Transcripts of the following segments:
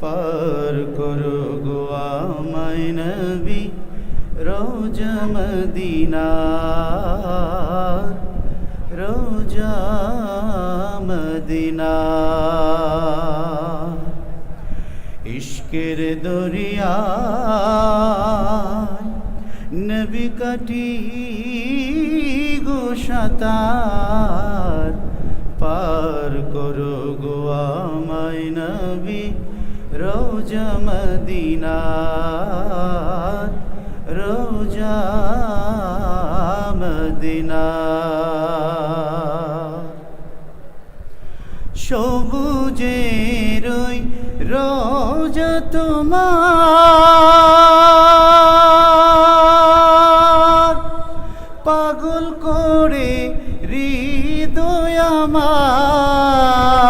পার করো গো আমায় নবী, রোজা মদিনা রোজা মদিনা ইশকের দরিয়া নবী কাটি গো সাতার, পার করো গো আমায় নবী রোজা মদিনা রোজা মদিনা। সবুজের রোজা তোমার পাগল করে হৃদয় আমার।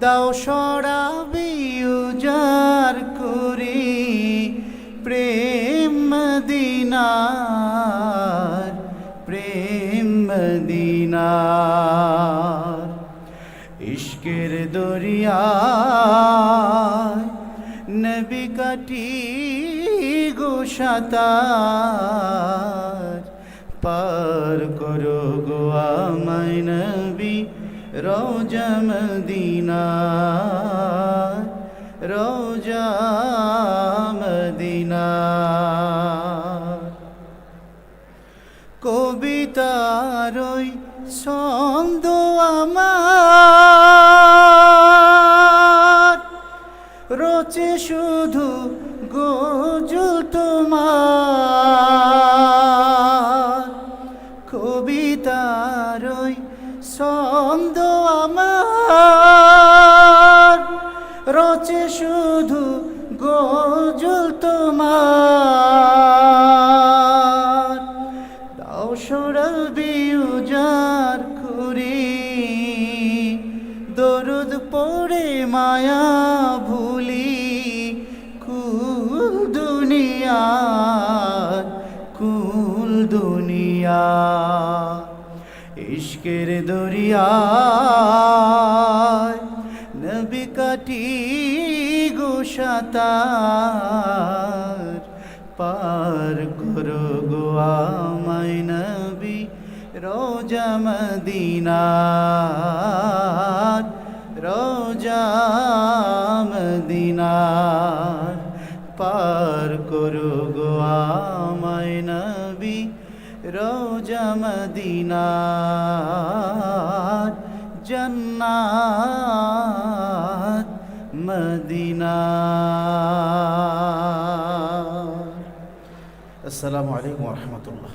দাও সরাবি উজাড় করে প্রেম মদিনার প্রেম মদিনার ইশকের দরিয়া নবী কাটি গো সাতার, পার করো রোজা মদিনা রোজা মদিনা। কবিতার ওই ছন্দ আমার রচে শুধু গোজল তোমার। মায়া ভুলি কুল দুনিয়া কুল দুনিয়া, ইশকের দরিয়া নবী কাটি গো সাতার পার করো গো আমায় নবী, রোজা মদিনার। পার করু গো আমায় নবী রোজা জন্নাত মদিনা আসসালামু আলাইকুম রহমতুল্লাহ।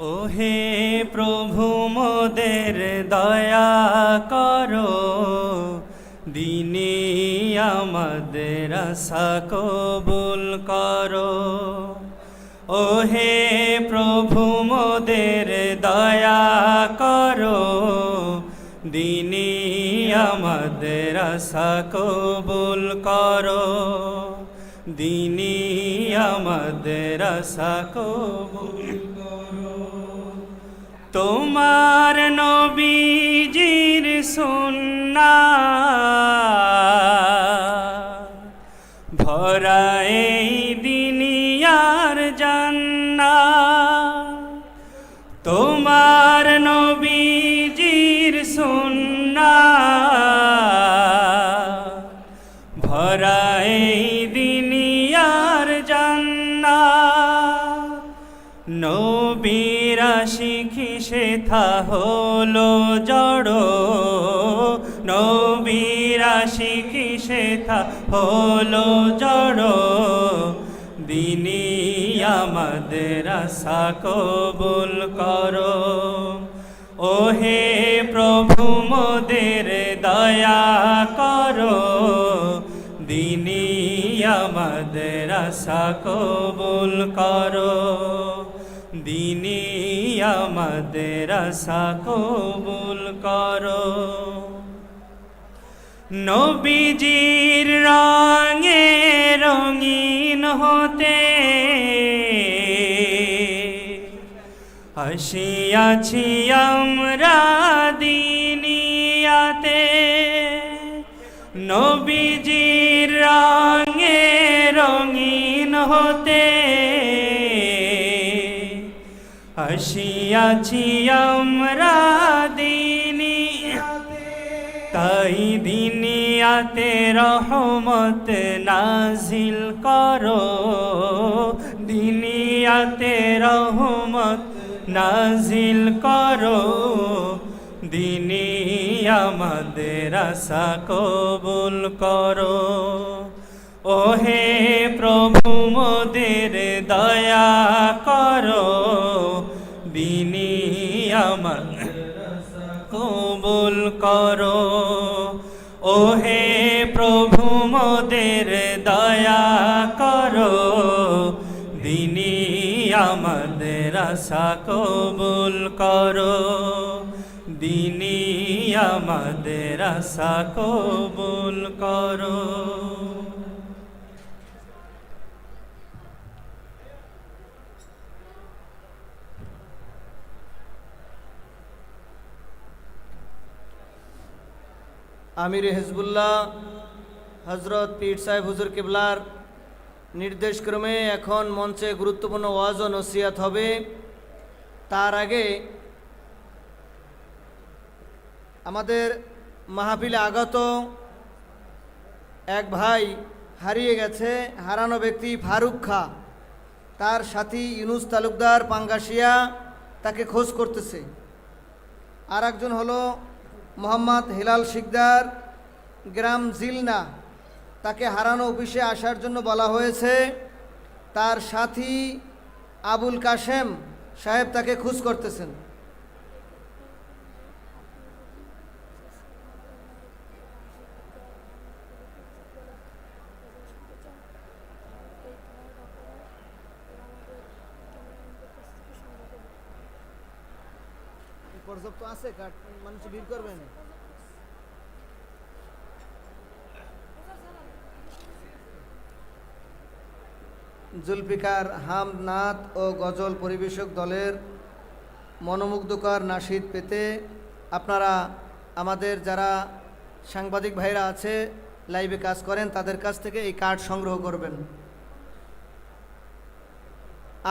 ওহে প্রভু, মোদের দয়া করো। দিনে আমাদের আশা কবুল করো। ওহে প্রভু, মোদের দয়া করো। আমাদের আশা কবুল করো। দিনে আমাদের আশা কবুল তোমার নবীজির সুন্না ভরা এই দিনিয়ার জান্না নবীরা শিখি সেথা হলো জড়। নবীরা শিখি সেথা হলো জড়। দিনী আমাদের কবুল করো। ওহে প্রভু মোদের দয়া করো। আমাদের আশা কবুল করো। দিনী আমাদের আশা কবুল করো। নবীজির রঙে রঙিন হতে হাসিয়াছি আমরা হাসিয়াছি আমরা দিনিয়াতে তাই দিনিয়াতে রহমত নাজিল করো। দিনিয়াতে রহমত নাজিল করো। দিনী আমাদের আশা কবুল করো। ওহে প্রভু মোদের দয়া করো। করো। ওহে প্রভু, মোদের দয়া করো। দিনী আমাদের আশা কবুল করো। দিনী আমাদের আশা কবুল করো। আমির হেজবুল্লাহ হজরত পীর সাহেব হুজুর কিবলার নির্দেশক্রমে এখন মঞ্চে গুরুত্বপূর্ণ ওয়াজ ও নসিহাত হবে। তার আগে আমাদের মাহফিলে আগত এক ভাই হারিয়ে গেছে, হারানো ব্যক্তি ফারুক খা। তার সাথী ইউনুস তালুকদার পাঙ্গাসিয়া তাকে খোঁজ করতেছে। আর একজন হলো মোহাম্মদ হেলাল শিকদার, গ্রাম জিলনা, তাকে হারানো অফিসে আসার জন্য বলা হয়েছে। তার সাথী আবুল কাশেম সাহেব তাকে খোঁজ করতেছেন। পর্যাপ্ত আছে? মানুষ ভিড় করবে না? জুলফিকার হাম নাথ ও গজল পরিবেশক দলের মনোমুগ্ধকর নাশিদ পেতে আপনারা, আমাদের যারা সাংবাদিক ভাইরা আছে, লাইভে কাজ করেন, তাদের কাছ থেকে এই কার্ড সংগ্রহ করবেন।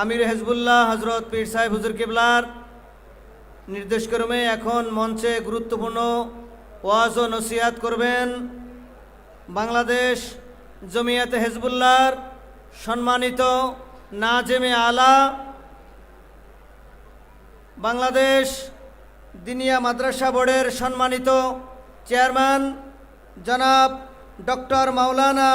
আমির হেজবুল্লাহ হজরত পীর সাহেব হুজুর কেবলার নির্দেশক্রমে এখন মঞ্চে গুরুত্বপূর্ণ ওয়াজ ও নসিহাত করবেন বাংলাদেশ জমিয়াতে হেজবুল্লাহর সম্মানিত নাজেমে আলা, বাংলাদেশ দিনিয়া মাদ্রাসা বোর্ডের সম্মানিত চেয়ারম্যান জনাব ডক্টর মাওলানা